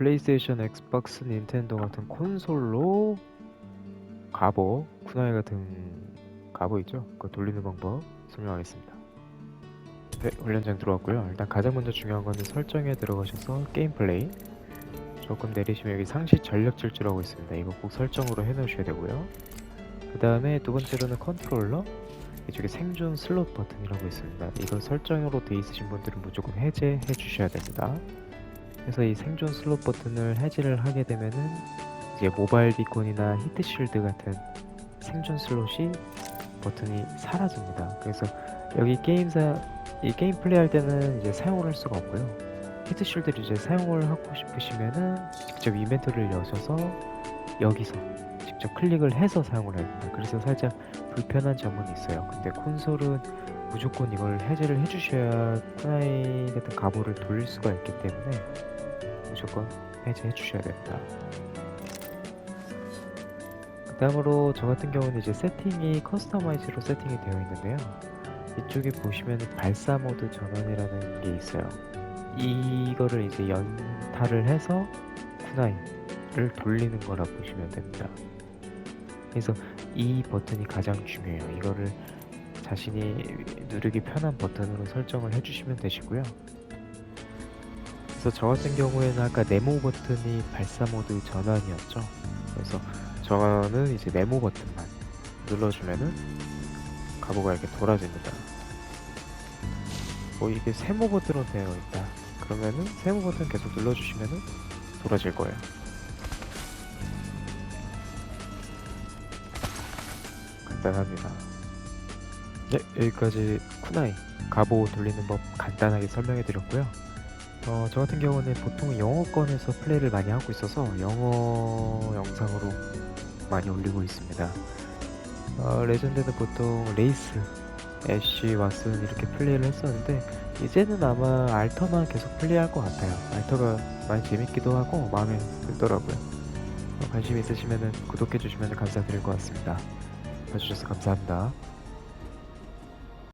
플레이스테이션, 엑스박스, 닌텐도 같은 콘솔로 가보, 쿠나이 같은 가보 있죠? 그거 돌리는 방법 설명하겠습니다. 네, 훈련장 들어왔고요. 일단 가장 먼저 중요한 거는 설정에 들어가셔서 게임 플레이 조금 내리시면 여기 상시 전력 질주라고 있습니다. 이거 꼭 설정으로 해놓으셔야 되고요. 그 다음에 두 번째로는 컨트롤러 이쪽에 생존 슬롯 버튼이라고 있습니다. 이거 설정으로 돼 있으신 분들은 무조건 해제해 주셔야 됩니다. 그래서 이 생존 슬롯 버튼을 해제를 하게 되면은 이제 모바일 비콘이나 히트쉴드 같은 생존 슬롯이 버튼이 사라집니다. 그래서 여기 게임사 이 게임 플레이할 때는 이제 사용을 할 수가 없고요. 히트쉴드를 이제 사용을 하고 싶으시면은 직접 이벤트를 여셔서 여기서 직접 클릭을 해서 사용을 됩니다. 그래서 살짝 불편한 점은 있어요. 근데 콘솔은 무조건 이걸 해제를 해주셔야 쿠나이 같은 가보를 돌릴 수가 있기 때문에 무조건 해제해 주셔야 됩니다. 그 다음으로 저 같은 경우는 이제 세팅이 커스터마이즈로 세팅이 되어 있는데요. 이쪽에 보시면 발사 모드 전원이라는 게 있어요. 이거를 이제 연타를 해서 쿠나이를 돌리는 거라 보시면 됩니다. 그래서 이 버튼이 가장 중요해요. 이거를 자신이 누르기 편한 버튼으로 설정을 해주시면 되시고요. 그래서 저 같은 경우에는 아까 네모 버튼이 발사 모드 전환이었죠. 그래서 저는 이제 네모 버튼만 눌러주면은 가보가 이렇게 돌아집니다. 뭐 이게 세모 버튼으로 되어 있다. 그러면은 세모 버튼 계속 눌러주시면은 돌아질 거예요. 간단합니다. 네, 여기까지 쿠나이 가보 돌리는 법 간단하게 설명해 드렸고요. 어, 저 같은 경우는 보통 영어권에서 플레이를 많이 하고 있어서 영어 영상으로 많이 올리고 있습니다. 어, 레전드는 보통 레이스, 애쉬, 왓슨 이렇게 플레이를 했었는데 이제는 아마 알터만 계속 플레이할 것 같아요. 알터가 많이 재밌기도 하고 마음에 들더라고요. 어, 관심 있으시면 구독해 주시면 감사드릴 것 같습니다. 봐주셔서 감사합니다.